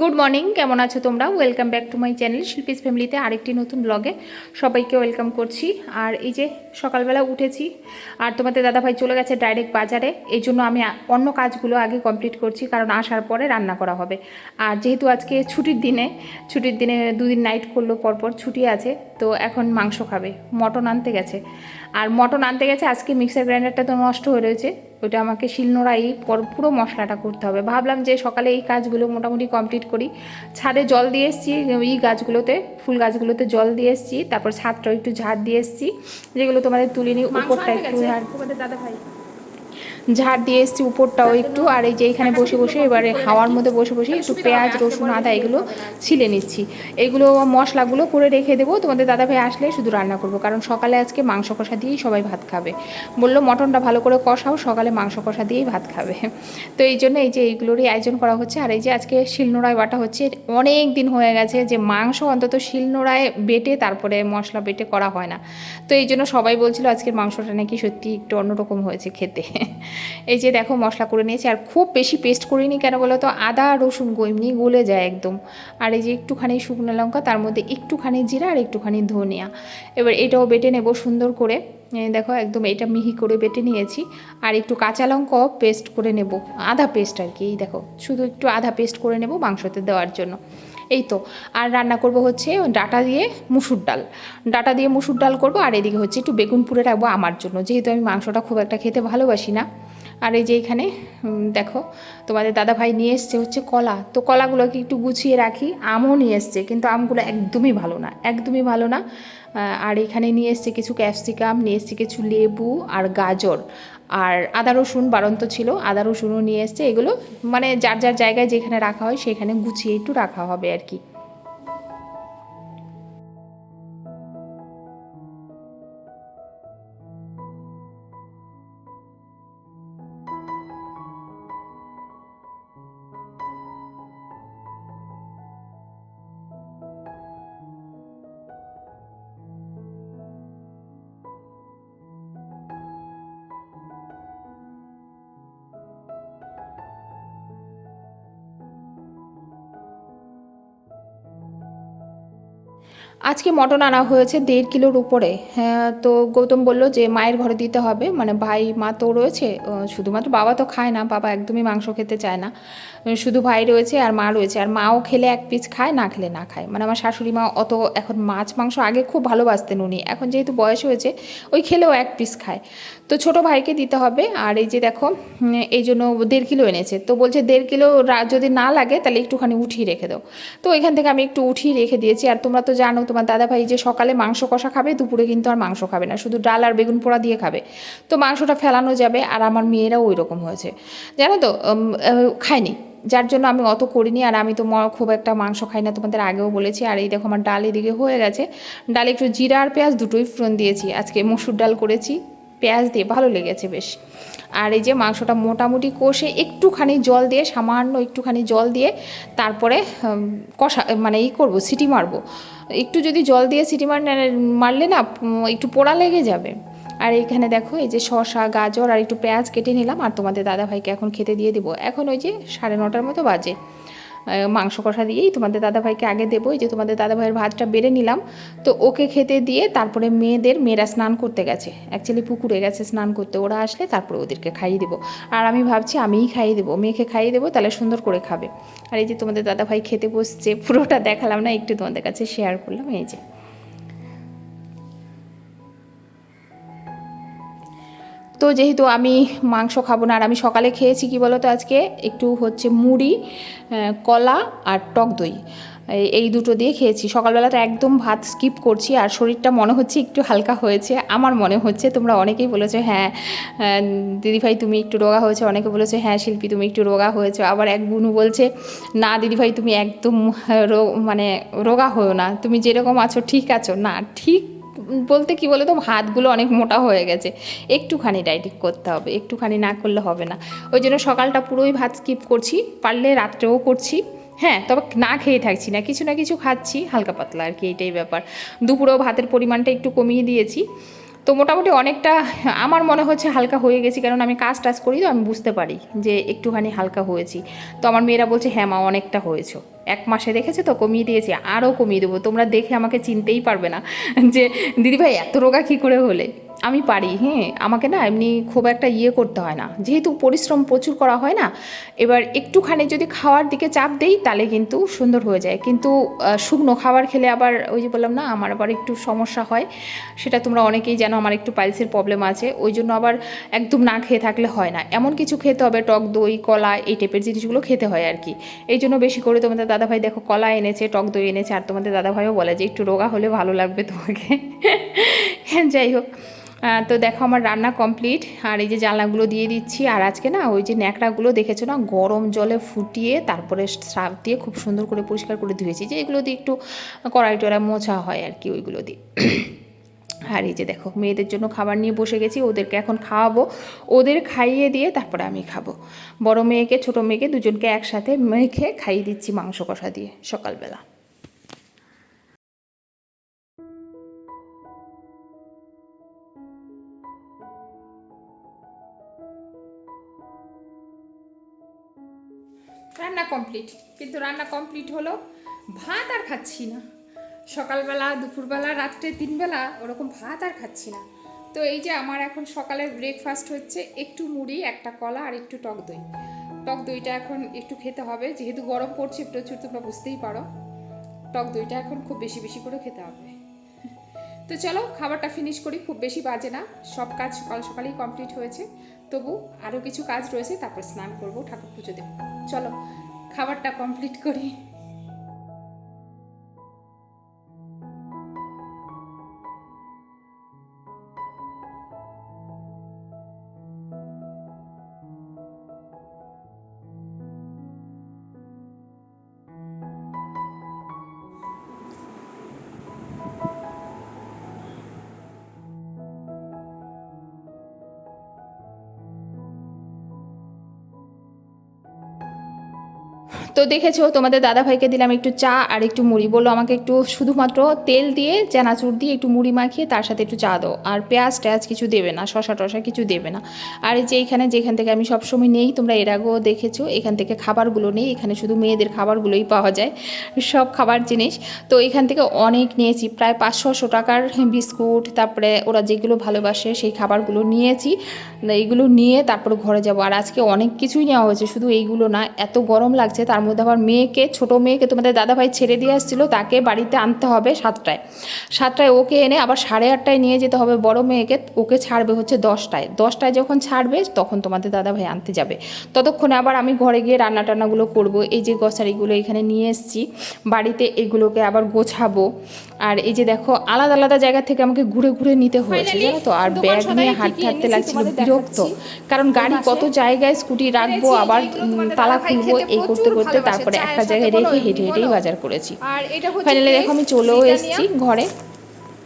Good morning কেমন আছো তোমরা? Welcome back to my channel Shilpi's ফ্যামিলিতে আরেকটি নতুন ব্লগে সবাইকে ওয়েলকাম করছি। আর এই যে সকালবেলা উঠেছি, আর তোমাদের দাদাভাই চলে গেছে ডাইরেক্ট বাজারে, এই জন্য আমি অন্য কাজগুলো আগে কমপ্লিট করছি, কারণ আসার পরে রান্না করা হবে। আর যেহেতু আজকে ছুটির দিনে ছুটির দিনে দুদিন নাইট করল, পরপর ছুটি আছে, তো এখন মাংস খাবে। মটন আনতে গেছে। আর মটন আনতে গেছে, আজকে মিক্সার গ্রাইন্ডারটা তো নষ্ট হয়ে রয়েছে। ওইটা আমাকে শিলনোড়াই পর- পুরো মশলাটা করতে হবে। ভাবলাম যে সকালে এই কাজগুলো মোটামুটি কমপ্লিট করি। ছাদে জল দিয়ে এসেছি এই গাছগুলোতে ফুল গাছগুলোতে জল দিয়ে এসেছি তারপর ছাদটা একটু ঝাড় দিয়ে এসেছি। যেগুলো তোমাদের তুলিনি উপরটা একটু দাদা ভাই ঝাড় দিয়ে এসেছি, উপরটাও একটু, আর এই যে এখানে বসে বসে এবারে হাওয়ার মধ্যে বসে বসে একটু পেঁয়াজ, রসুন, আদা এগুলো ছিলে নিচ্ছি। এগুলো মশলাগুলো করে রেখে দেবো, তোমাদের দাদাভাই আসলে শুধু রান্না করব, কারণ সকালে আজকে মাংস কষা দিয়েই সবাই ভাত খাবে। বলল, মটনটা ভালো করে কষাও, সকালে মাংস কষা দিয়েই ভাত খাবে। তো এই জন্য এই যে এইগুলোরই আয়োজন করা হচ্ছে, আর এই যে আজকে শিলনোড়ায় বাটা হচ্ছে, অনেক দিন হয়ে গেছে যে মাংস অন্তত শিলনোড়ায় বেটে তারপরে মশলা বেটে করা হয় না। তো এই জন্য সবাই বলছিল আজকের মাংসটা নাকি সত্যি একটু অন্যরকম হয়েছে খেতে। এই যে দেখো মশলা করে নিয়েছি, আর খুব বেশি পেস্ট করিনি কেন বলো তো আদা, রসুন এমনি গলে যায় একদম। আর এই যে একটুখানি শুকনো লঙ্কা, তার মধ্যে একটুখানি জিরা আর একটুখানি ধনিয়া। এবার এটাও বেটে নেব সুন্দর করে। দেখো একদম এটা মিহি করে বেটে নিয়েছি। আর একটু কাঁচা লঙ্কাও পেস্ট করে নেব। আধা পেস্ট আর কি, এই দেখো। শুধু একটু আধা পেস্ট করে নেব মাংসতে দেওয়ার জন্য। এই তো, আর রান্না করব হচ্ছে ডাটা দিয়ে মুসুর ডাল। ডাটা দিয়ে মুসুর ডাল করব, আর এদিকে হচ্ছে একটু বেগুন পুড়ে রাখব আমার জন্য। যেহেতু আমি মাংসটা খুব একটা খেতে ভালোবাসি না। আর এই যে এখানে দেখো, তোমাদের দাদা ভাই নিয়ে এসছে হচ্ছে কলা। তো কলাগুলোকে একটু গুছিয়ে রাখি, আমও নিয়ে এসছে, কিন্তু আমগুলো একদমই ভালো না, একদমই ভালো না। আর এখানে নিয়ে এসছে কিছু ক্যাপসিকাম, নিয়ে এসছে কিছু লেবু আর গাজর। আর আদা রসুন বাড়ন্ত ছিল, আদা রসুনও নিয়ে এসছে। এগুলো মানে যার যার জায়গায় যেখানে রাখা হয় সেখানে গুছিয়ে একটু রাখা হবে আর কি। আজকে মটন আনা হয়েছে দেড় কিলোর উপরে। হ্যাঁ তো গৌতম বলল যে মায়ের ঘরে দিতে হবে। মানে ভাই, মা তো রয়েছে। শুধুমাত্র বাবা তো খায় না, বাবা একদমই মাংস খেতে চায় না। শুধু ভাই রয়েছে আর মা রয়েছে। আর মাও খেলে এক পিস খায়, না খেলে না খায়। মানে আমার শাশুড়ি মা অত এখন মাছ, মাংস আগে খুব ভালোবাসতেন উনি। এখন যেহেতু বয়স হয়েছে, ওই খেলেও এক পিস খায়। তো ছোট ভাইকে দিতে হবে। আর এই যে দেখো এই জন্য দেড় কিলো এনেছে। তো বলছে দেড় কিলো যদি না লাগে, তাহলে একটুখানি উঠিয়ে রেখে দাও। তো এখান থেকে আমি একটু উঠিয়ে রেখে দিয়েছি। আর তোমরা তো জানো তোমার দাদা ভাই যে সকালে মাংস কষা খাবে, দুপুরে কিন্তু আর মাংস খাবে না। শুধু ডাল আর বেগুন পোড়া দিয়ে খাবে। তো মাংসটা ফেলানো যাবে আর আমার মেয়েরাও ওই রকম হয়েছে। জানো তো খায়নি। যার জন্য আমি অত করিনি আর আমি তো খুব একটা মাংস খাই না, তোমাদের আগেও বলেছি। আর এই দেখো আমার ডাল এদিকে হয়ে গেছে। ডালে একটু জিরা আর পেঁয়াজ দুটোই ফোড়ন দিয়েছি। আজকে মসুর ডাল করেছি। পেঁয়াজ দিয়ে, ভালো লেগেছে বেশ। আর এই যে মাংসটা মোটামুটি কষে একটুখানি জল দিয়ে, সামান্য একটুখানি জল দিয়ে তারপরে কষা মানে ই করব, সিটি মারবো। একটু যদি জল দিয়ে সিটি মার মারলে না একটু পোড়া লেগে যাবে। আর এইখানে দেখো, এই যে শসা, গাজর আর একটু পেঁয়াজ কেটে নিলাম। আর তোমাদের দাদাভাইকে এখন খেতে দিয়ে দেবো। এখন ওই যে সাড়ে নটার মতো বাজে। মাংস কষা দিয়েই তোমাদের দাদাভাইকে আগে দেবো। যে তোমাদের দাদাভাইয়ের ভাতটা বেড়ে নিলাম। তো ওকে খেতে দিয়ে তারপরে মেয়েদের, মেয়েরা স্নান করতে গেছে। অ্যাকচুয়ালি পুকুরে গেছে স্নান করতে। ওরা আসলে তারপরে ওদেরকে খাইয়ে দেবো। আর আমি ভাবছি আমিই খাইয়ে দেবো। মেয়েকে খাইয়ে দেবো, তাহলে সুন্দর করে খাবে। আর এই যে তোমাদের দাদাভাই খেতে বসছে, পুরোটা দেখালাম না, একটু তোমাদের কাছে শেয়ার করলাম। এই যে। তো যেহেতু আমি মাংস খাব না, আর আমি সকালে খেয়েছি কি বলো তো আজকে, একটু হচ্ছে মুড়ি কলা আর টক দই। এই- দুটো দিয়ে খেয়েছি। সকালবেলাটা একদম ভাত স্কিপ করছি, আর শরীরটা মনে হচ্ছে একটু হালকা হয়েছে। আমার মনে হচ্ছে, তোমরা অনেকেই বলেছ হ্যাঁ দিদিভাই তুমি একটু রোগা হয়েছে। অনেকে বলেছে হ্যাঁ শিল্পী, তুমি একটু রোগা হয়েছো। আবার এক বুনু বলছে, না দিদিভাই তুমি একদম মানে রোগা হয়েও না। তুমি যেরকম আছো, ঠিক আছো। না, ঠিক বলতে কি বলো তো হাতগুলো অনেক মোটা হয়ে গেছে। একটুখানি ডাইটিং করতে হবে, একটুখানি না করলে হবে না। ওই জন্য সকালটা পুরোই ভাত স্কিপ করছি, পারলে রাত্রেও করছি হ্যাঁ তবে না খেয়ে থাকছি না, কিছু না কিছু খাচ্ছি, হালকা পাতলা আর কি, এইটাই ব্যাপার। দুপুরেও ভাতের পরিমাণটা একটু কমিয়ে দিয়েছি। তো মোটামুটি অনেকটা আমার মনে হচ্ছে হালকা হয়ে গেছি, কারণ আমি কাজ টাজ করি তো, আমি বুঝতে পারি যে একটুখানি হালকা হয়েছি। তো আমার মেয়েরা বলছে হ্যাঁ মা, অনেকটা হয়েছো। এক মাসে দেখেছে তো, কমিয়ে দিয়েছি, আরও কমিয়ে দেবো। তোমরা দেখে আমাকে চিনতেই পারবে না যে দিদিভাই এত রোগা কী করে হলে? আমি পারি হ্যাঁ। আমাকে না এমনি খুব একটা ইয়ে করতে হয় না। যেহেতু পরিশ্রম প্রচুর করা হয় না, এবার একটুখানি যদি খাওয়ার দিকে চাপ দেই, তাহলে কিন্তু সুন্দর হয়ে যায়। কিন্তু শুকনো খাবার খেলে আবার ওই যে বললাম না, আমার আবার একটু সমস্যা হয়। সেটা তোমরা অনেকেই জানো, আমার একটু পাইলসের প্রবলেম আছে। ওই জন্য আবার একদম না খেয়ে থাকলে হয় না। এমন কিছু খেতে হবে, টক দই, কলা, এই টাইপের জিনিসগুলো খেতে হয় আর কি। এই জন্য বেশি করে তোমাদের দাদাভাই দেখো, কলা এনেছে, টক দই এনেছে, আর তোমাদের দাদাভাইও বলে যে, একটু রোগা হলে ভালো লাগবে তোমাকে। যাই হোক। তো দেখো আমার রান্না কমপ্লিট আর এই যে জানলাগুলো দিয়ে দিচ্ছি, আর আজকে না ওই যে ন্যাকড়াগুলো দেখেছ না, গরম জলে ফুটিয়ে তারপরে সার্ফ দিয়ে খুব সুন্দর করে পরিষ্কার করে ধুয়েছি, যে এগুলো দিয়ে একটু কড়াই টড়াই মোছা হয় আর কি ওইগুলো দিয়ে। আর এই যে দেখো, মেয়েদের জন্য খাবার নিয়ে বসে গেছি, ওদেরকে এখন খাওয়াবো, ওদের খাইয়ে দিয়ে তারপরে আমি খাব। বড় মেয়েকে, ছোট মেয়েকে দুজনকে একসাথে মেখে খাইয়ে দিচ্ছি মাংস কষা দিয়ে সকালবেলা। কমপ্লিট কিন্তু রান্না কমপ্লিট হলো, ভাত আর খাচ্ছি না। সকালবেলা, দুপুরবেলা, রাত্রে, তিনবেলা ওরকম ভাত আর খাচ্ছি না। তো এই যে আমার এখন সকালের ব্রেকফাস্ট হচ্ছে, একটু মুড়ি, একটা কলা আর একটু টক দই। টক দইটা এখন একটু খেতে হবে, যেহেতু গরম পড়ছে প্রচুর, তোমরা বুঝতেই পারো। টক দইটা এখন খুব বেশি বেশি করে খেতে হবে। তো চলো, খাবারটা ফিনিশ করি, খুব বেশি বাজে না। সব কাজ সকাল সকালেই কমপ্লিট হয়েছে। তবু আরও কিছু কাজ রয়েছে, তারপর স্নান করব, ঠাকুর পুজো দেবো। চলো খাবারটা কমপ্লিট করি। তো দেখেছ, তোমাদের দাদাভাইকে দিলাম একটু চা আর একটু মুড়ি। বলল আমাকে একটু শুধুমাত্র তেল দিয়ে, চানাচুর দিয়ে একটু মুড়ি মাখিয়ে তার সাথে একটু চা দাও। আর পেঁয়াজ ট্যাজ কিছু দেবে না শশা টশা কিছু দেবে না। আর এই যে এখানে, যেখান থেকে আমি সবসময় নেই, তোমরা এর আগেও দেখেছ, এখান থেকে খাবারগুলো নেই। এখানে শুধু মেয়েদের খাবারগুলোই পাওয়া যায়, সব খাবার জিনিস। তো এখান থেকে অনেক নিয়েছি, প্রায় পাঁচশো টাকার বিস্কুট, তারপরে ওরা যেগুলো ভালোবাসে সেই খাবারগুলো নিয়েছি। এইগুলো নিয়ে তারপর ঘরে যাব। আর আজকে অনেক কিছুই নেওয়া হয়েছে, শুধু এইগুলো না, এত গরম লাগছে, তার মধ্যে আবার মেয়েকে, ছোট মেয়েকে তোমাদের দাদাভাই ছেড়ে দিয়ে আসছিল, তাকে বাড়িতে আনতে হবে সাতটায়। সাতটায় ওকে এনে আবার সাড়ে আটটায় নিয়ে যেতে হবে বড় মেয়েকে, ওকে ছাড়বে হচ্ছে দশটায়। দশটায় যখন ছাড়বে, তখন তোমাদের দাদাভাই আনতে যাবে। ততক্ষণে আবার আমি ঘরে গিয়ে রান্না টান্নাগুলো করব, এই যে গ্রসারিগুলো এখানে নিয়ে এসেছি, বাড়িতে এগুলোকে আবার গোছাবো। আর এই যে দেখো আলাদা আলাদা জায়গা থেকে আমাকে ঘুরে ঘুরে নিতে হয়েছে জানো তো? আর ব্যাগ নিয়ে হাঁটতে হাঁটতে লাগছিল বিরক্ত। কারণ গাড়ি কত জায়গায় স্কুটি রাখব আবার তালা খুলবো এই করতে করতে তারপরে একটা জায়গায় রেখে হেঁটে হেঁটেই বাজার করেছি। আর এটা হচ্ছে ফাইনালি দেখো আমি চলেও এসেছি ঘরে।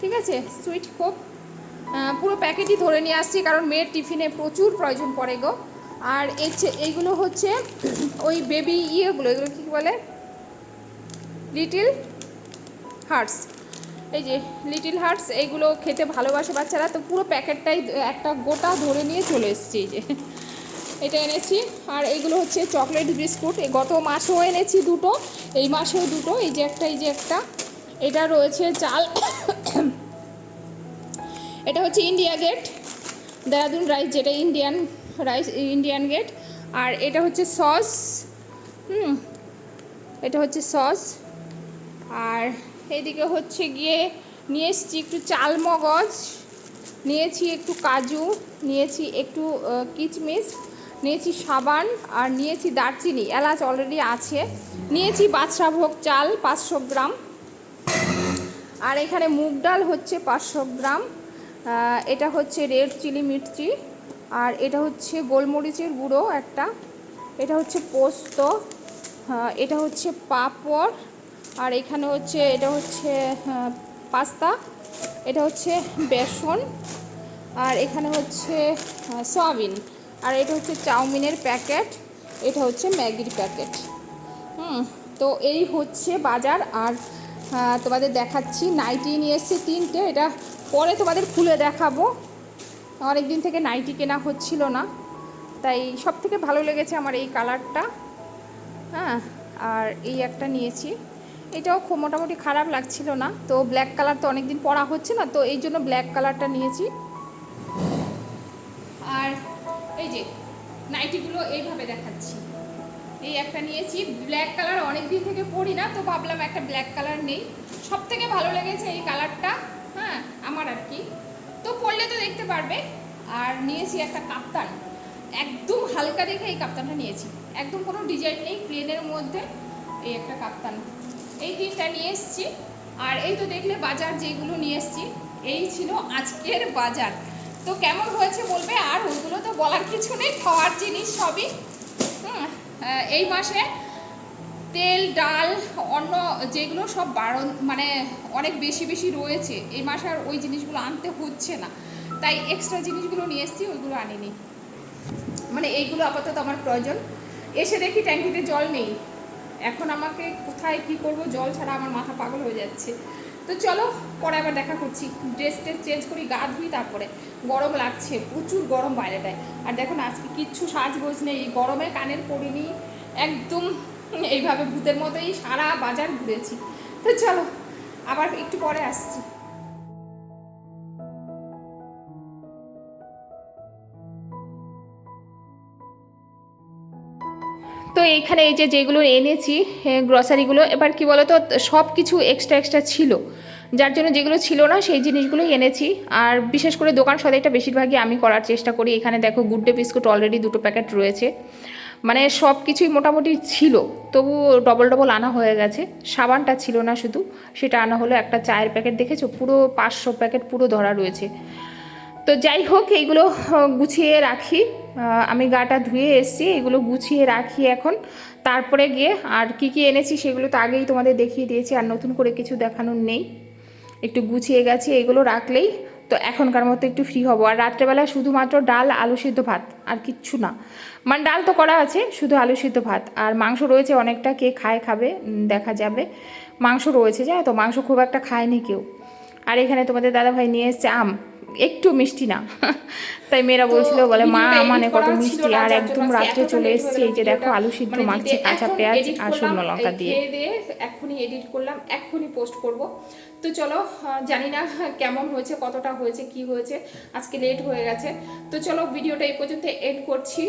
ঠিক আছে? সুইট কোক পুরো প্যাকেটই ধরে নিয়ে আসছি কারণ মেয়ের টিফিনে প্রচুর প্রয়োজন পড়ে গো। আর এইগুলো হচ্ছে ওই বেবি ইয়েগুলো এগুলো কী বলে? লিটিল হার্টস এই যে লিটিল হার্টস এইগুলো খেতে ভালোবাসে বাচ্চারা, তো পুরো প্যাকেটটাই একটা গোটা ধরে নিয়ে চলে এসেছি এই যে। এটা এনেছি, আর এইগুলো হচ্ছে চকলেট বিস্কুট। এই গত মাসেও এনেছি দুটো, এই মাসেও দুটো, এই যে একটা, এই যে একটা। এটা রয়েছে চাল। এটা হচ্ছে ইন্ডিয়া গেট দেরাদুন রাইস যেটা ইন্ডিয়ান রাইস ইন্ডিয়ান গেট আর এটা হচ্ছে সস হুম, এটা হচ্ছে সস আর এদিকে হচ্ছে গিয়ে নিয়ে এসেছি একটু চাল মগজ নিয়েছি একটু কাজু, নিয়েছি একটু কিচমিচ, নিয়েছি সাবান আর নিয়েছি দারচিনি, এলাচ অলরেডি আছে। নিয়েছি বাদশাভোগ চাল পাঁচশো গ্রাম। আর এখানে মুগ ডাল হচ্ছে পাঁচশো গ্রাম। এটা হচ্ছে রেড চিলি মির্চি। আর এটা হচ্ছে গোলমরিচের গুঁড়ো একটা। এটা হচ্ছে পোস্ত। এটা হচ্ছে পাঁপড়। আর এখানে হচ্ছে, এটা হচ্ছে পাস্তা, এটা হচ্ছে বেসন, আর এখানে হচ্ছে সয়াবিন, আর এটা হচ্ছে চাউমিনের প্যাকেট, এটা হচ্ছে ম্যাগির প্যাকেট। হুম, তো এই হচ্ছে বাজার, আর তোমাদের দেখাচ্ছি, নাইটি নিয়ে এসেছি তিনটে, এটা পরে তোমাদের খুলে দেখাবো। অনেক দিন থেকে নাইটি কেনা হচ্ছিল না, তাই সব থেকে ভালো লেগেছে আমার এই কালারটা। হ্যাঁ আর এই একটা নিয়েছি। এটাও মোটামুটি খারাপ লাগছিল না। তো ব্ল্যাক কালার তো অনেকদিন পরা হচ্ছে না, তো এই জন্য ব্ল্যাক কালারটা নিয়েছি। আর এই যে নাইটিগুলো এইভাবে দেখাচ্ছি। এই একটা নিয়েছি ব্ল্যাক কালার অনেক দিন থেকে পরি না, তো ভাবলাম একটা ব্ল্যাক কালার নেই। সব থেকে ভালো লেগেছে এই কালারটা হ্যাঁ আমার আর কি। তো পরলে তো দেখতে পারবে। আর নিয়েছি একটা কাপ্তান। একদম হালকা দেখে এই কাপ্তানটা নিয়েছি। একদম কোনো ডিজাইন নেই প্লেনের মধ্যে এই একটা কাপ্তান। এই তিনটা নিয়ে এসেছি। আর এই তো দেখলে বাজার যেগুলো নিয়ে এসেছি, এই ছিল আজকের বাজার। তো কেমন হয়েছে বলবে? আর ওইগুলো তো বলার কিছু নেই, খাওয়ার জিনিস সবই। এই মাসে তেল, ডাল অন্য যেগুলো সব বারণ মানে অনেক বেশি বেশি রয়েছে। এই মাসে আর ওই জিনিসগুলো আনতে হচ্ছে না। তাই এক্সট্রা জিনিসগুলো নিয়ে এসেছি, ওইগুলো আনিনি। মানে এইগুলো আপাতত আমার প্রয়োজন। এসে দেখি ট্যাঙ্কিতে জল নেই। এখন আমাকে কোথায় কি করব? জল ছাড়া আমার মাথা পাগল হয়ে যাচ্ছে। তো চলো, পরে আবার দেখা করছি। ড্রেস ট্রেস চেঞ্জ করি, গা ধুই, তারপরে গরম লাগছে, প্রচুর গরম বাইরেটায় আর দেখুন আজকে কিচ্ছু সাজগোজ নেই। এই গরমে কানের পড়িনি একদম এইভাবে ভূতের মতোই সারা বাজার ঘুরেছি। তো চলো, আবার একটু পরে আসছি। এইখানে এই যে যেগুলো এনেছি গ্রসারিগুলো এবার কি বলতো, সব কিছু এক্সট্রা এক্সট্রা ছিল। যার জন্য যেগুলো ছিল না, সেই জিনিসগুলোই এনেছি। আর বিশেষ করে দোকান সদাইটা বেশিরভাগই আমি করার চেষ্টা করি। এখানে দেখো গুড ডে বিস্কুট অলরেডি দুটো প্যাকেট রয়েছে। মানে সব কিছুই মোটামুটি ছিল তবু ডবল ডবল আনা হয়ে গেছে। সাবানটা ছিল না শুধু, সেটা আনা হলো একটা চায়ের প্যাকেট দেখেছ? পুরো পাঁচশো প্যাকেট পুরো ধরা রয়েছে। তো যাই হোক, এইগুলো গুছিয়ে রাখি। আমি গাটা ধুয়ে এসেছি, এগুলো গুছিয়ে রাখি এখন। তারপরে গিয়ে আর কি কি এনেছি সেগুলো তো আগেই তোমাদের দেখিয়ে দিয়েছি, আর নতুন করে কিছু দেখানোর নেই। একটু গুছিয়ে গেছি, এগুলো রাখলেই তো এখনকার মতো একটু ফ্রি হব। আর রাত্রেবেলা শুধুমাত্র ডাল, আলু সিদ্ধ ভাত, আর কিচ্ছু না। মানে ডাল তো করা আছে, শুধু আলু সিদ্ধ ভাত। আর মাংস রয়েছে অনেকটা, কে খায় খাবে দেখা যাবে। মাংস রয়েছে যা তো? মাংস খুব একটা খায়নি কেউ। আর এখানে তোমাদের দাদাভাই নিয়ে এসছে আম। একটু মিষ্টি না। তাই মেয়েরা বলছিল বলে মা মানে কত মিষ্টি আর একদম রাত্রে চলে এসছে এই যে দেখো আলু সিদ্ধ মানে মাখছি কাঁচা পেঁয়াজ আর শুকনো লঙ্কা দিয়ে। এক্ষুনি এডিট করলাম এখনই পোস্ট করব। তো চলো জানি না কেমন হয়েছে কতটা হয়েছে কি হয়েছে আজকে লেট হয়ে গেছে। তো চলো ভিডিওটা এই পর্যন্ত এড করছি।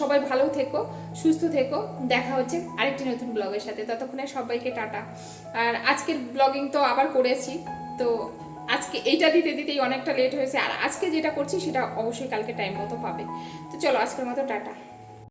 সবাই ভালো থেকো সুস্থ থেকো দেখা হচ্ছে আরেকটি নতুন ব্লগের সাথে। ততক্ষণে সবাইকে টাটা। আর আজকের ব্লগিং তো আবার করেছি তো আজকে এইটা দিতে দিতেই অনেকটা লেট হয়েছে। আর আজকে যেটা করছি, সেটা অবশ্যই কালকে টাইম মতো পাবে। তো চলো, আজকের মতো টাটা।